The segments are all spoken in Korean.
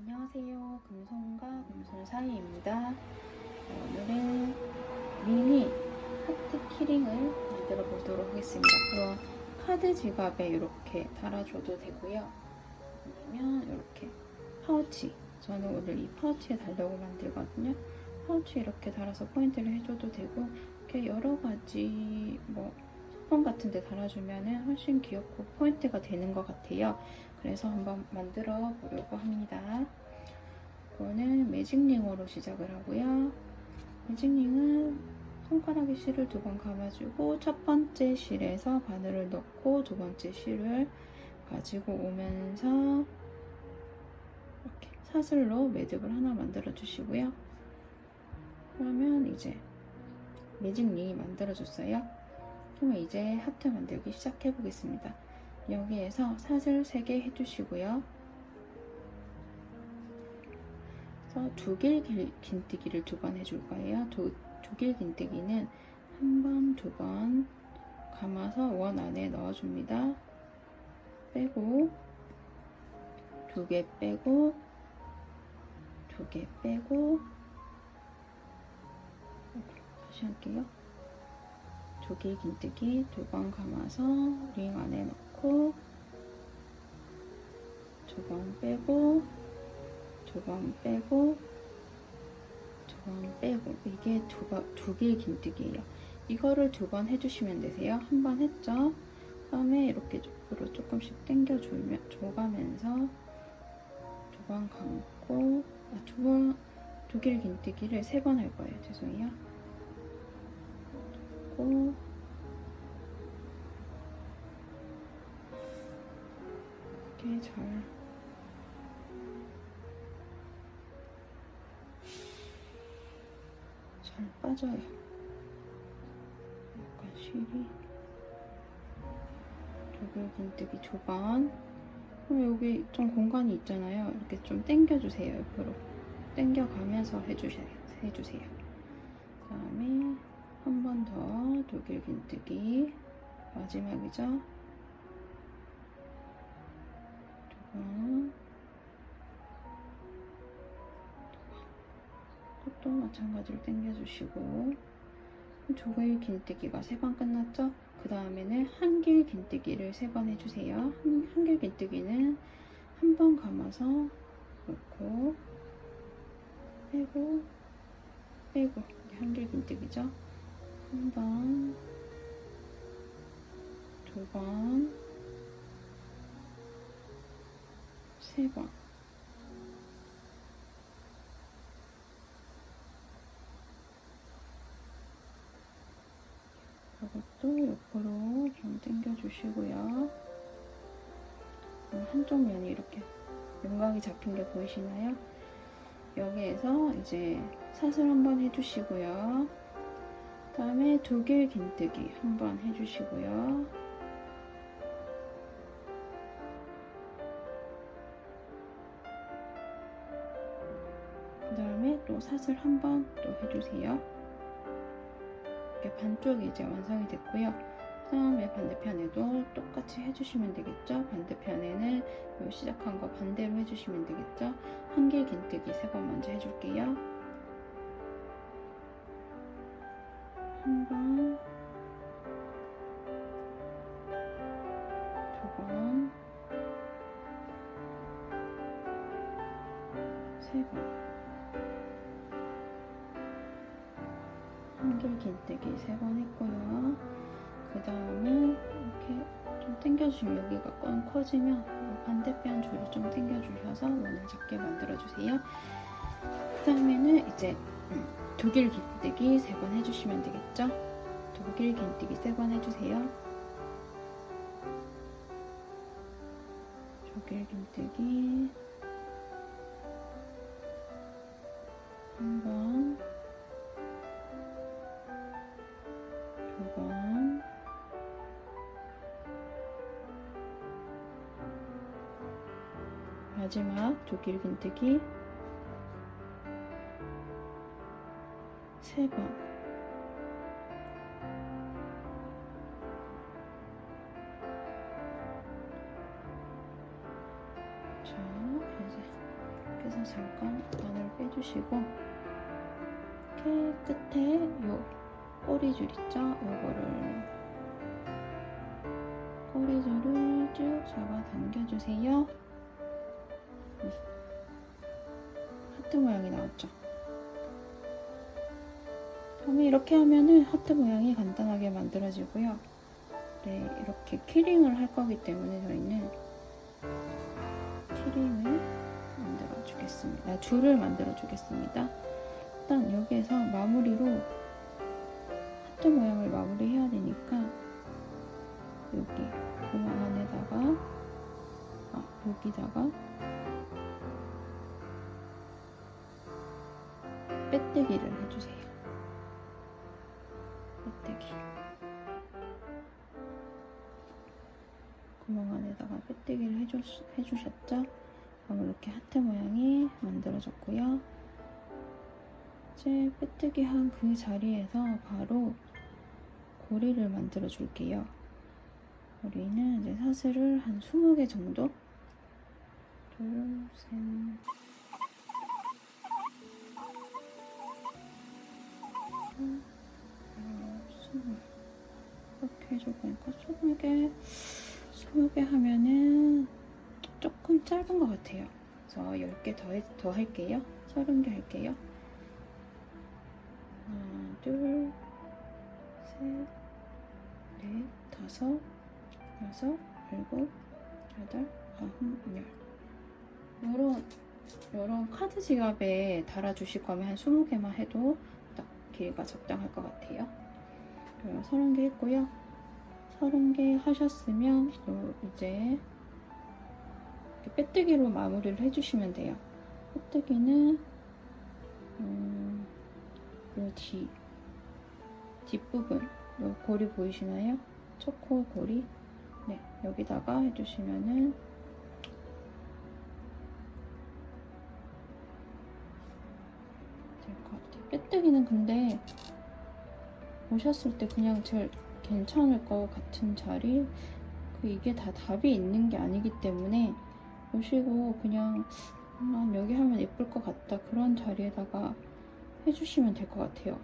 안녕하세요. 금손과 금손 사이입니다. 어, 오늘은 미니 하트 키링을 만들어 보도록 하겠습니다. 그럼 카드 지갑에 이렇게 달아줘도 되고요. 아니면 이렇게 파우치. 저는 오늘 이 파우치에 달려고 만들거든요. 파우치 이렇게 달아서 포인트를 해줘도 되고 이렇게 여러 가지 뭐 소품 같은 데 달아주면 훨씬 귀엽고 포인트가 되는 것 같아요. 그래서 한번 만들어 보려고 합니다. 이거는 매직링으로 시작을 하고요. 매직링은 손가락에 실을 두 번 감아주고 첫 번째 실에서 바늘을 넣고 두 번째 실을 가지고 오면서 이렇게 사슬로 매듭을 하나 만들어 주시고요. 그러면 이제 매직링이 만들어졌어요. 그러면 이제 하트 만들기 시작해 보겠습니다. 여기에서 사슬 3개 해주시고요. 그래서 두길 긴뜨기를 두 번 해줄 거예요. 두, 두길 긴뜨기는 한 번, 두 번 감아서 원 안에 넣어줍니다. 빼고 두 개 빼고 두 개 빼고 다시 할게요. 두길 긴뜨기 두 번 감아서 링 안에 넣고 두번 빼고 두번 빼고 두번 빼고 이게 두길 긴뜨기예요. 이거를 두 번 해주시면 되세요. 한 번 했죠? 그다음에 이렇게 옆으로 조금씩 당겨 줘가면서 두번 감고 아, 두번 두길 긴뜨기를 세 번 할 거예요. 죄송해요. 고 이렇게 잘 잘 빠져요. 약간 실이 독일 긴뜨기 초반 그럼 여기 좀 공간이 있잖아요. 이렇게 좀 당겨주세요. 옆으로 당겨가면서 해주세요. 해주세요. 그 다음에 한 번 더 독일 긴뜨기 마지막이죠. 두 번 또 마찬가지로 당겨주시고 조길 긴뜨기가 세번 끝났죠? 그 다음에는 한길 긴뜨기를 세번 해주세요. 한, 한길 긴뜨기는 한 번 감아서 놓고 빼고 빼고 한길 긴뜨기죠. 한 번, 두 번, 세 번. 이것도 옆으로 좀 당겨주시고요. 한쪽 면이 이렇게 윤곽이 잡힌 게 보이시나요? 여기에서 이제 사슬 한번 해주시고요. 다음에 두 길 긴뜨기 한번 해주시고요. 그 다음에 또 사슬 한번 또 해주세요. 이렇게 반쪽이 이제 완성이 됐고요. 그 다음에 반대편에도 똑같이 해주시면 되겠죠. 반대편에는 요 시작한 거 반대로 해주시면 되겠죠. 한 길 긴뜨기 세 번 먼저 해줄게요. 한 번, 두 번, 세 번. 한길 긴뜨기 세 번 했고요. 그 다음에 이렇게 좀 당겨주시면 여기가 꽝 커지면 반대편 줄을 좀 당겨주셔서 원을 작게 만들어주세요. 그 다음에는 이제 두길 긴뜨기 세 번 해주시면 되겠죠? 두길 긴뜨기 세 번 해주세요. 두길 긴뜨기 한 번, 마지막 두 길 긴뜨기 세 번. 자, 이제 해서 잠깐 바늘 빼주시고 끝에 요 꼬리줄 있죠? 요거를 꼬리줄을 쭉 잡아 당겨주세요. 하트 모양이 나왔죠? 그러면 이렇게 하면은 하트 모양이 간단하게 만들어지고요. 네, 이렇게 키링을 할 거기 때문에 저희는 키링을 만들어 주겠습니다. 아, 줄을 만들어 주겠습니다. 일단 여기에서 마무리로 하트 모양을 마무리해야 되니까 여기 고마 안에다가 아 여기다가 빼뜨기를 해주세요. 빼뜨기. 구멍 안에다가 빼뜨기를 해주, 해주셨죠? 그럼 이렇게 하트 모양이 만들어졌고요. 이제 빼뜨기 한 그 자리에서 바로 고리를 만들어 줄게요. 고리는 이제 사슬을 한 20개 정도? 둘, 셋, 해줘보니까 스물 개 스물 개 하면은 조금 짧은 것 같아요 그래서 10개 더, 해- 더 할게요 30개 할게요 하나 둘 셋 넷 다섯 여섯 일곱 여덟 아홉 열 요런 요런 카드 지갑에 달아주실 거면 한 20개만 해도 딱 길이가 적당할 것 같아요. 그럼 30개 했고요. 30개 하셨으면 요 이제 빼뜨기로 마무리를 해주시면 돼요. 빼뜨기는 음, 요 뒤, 뒷부분 요 고리 보이시나요? 초코 고리 네 여기다가 해주시면은 될 것 같아요. 빼뜨기는 근데 오셨을 때 그냥 제일 괜찮을 것 같은 자리? 그 이게 다 답이 있는 게 아니기 때문에 오시고 그냥 난 여기 하면 예쁠 것 같다 그런 자리에다가 해주시면 될 것 같아요.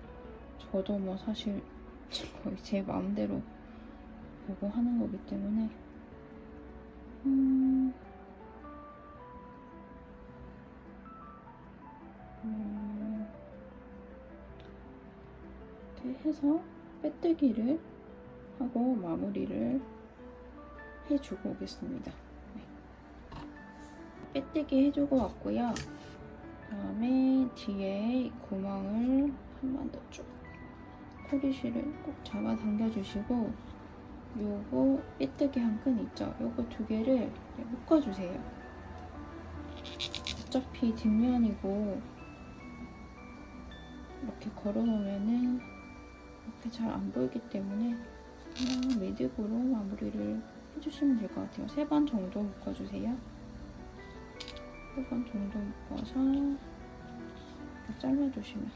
저도 뭐 사실 거의 제 마음대로 보고 하는 거기 때문에. 음, 음, 이렇게 해서 빼뜨기를 하고 마무리를 해주고 오겠습니다. 네. 빼뜨기 해주고 왔고요. 다음에 뒤에 구멍을 한 번 더 쭉 코리실을 꼭 잡아 당겨주시고 요거 빼뜨기 한 끈 있죠? 요거 두 개를 묶어주세요. 어차피 뒷면이고 이렇게 걸어놓으면은 이렇게 잘 안 보이기 때문에 그냥 매듭으로 마무리를 해주시면 될 것 같아요. 세 번 정도 묶어주세요. 세 번 정도 묶어서 잘라주시면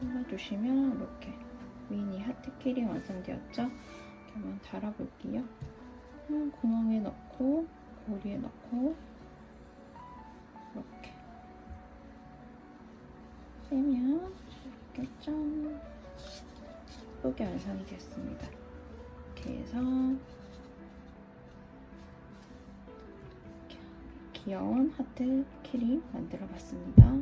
잘라주시면 이렇게 미니 하트 키링 완성되었죠? 이렇게 한번 달아볼게요. 음, 구멍에 넣고 고리에 넣고 이렇게 빼면 이렇게 짠 예쁘게 완성이 됐습니다. 이렇게 해서 귀여운 하트 키링 만들어 봤습니다.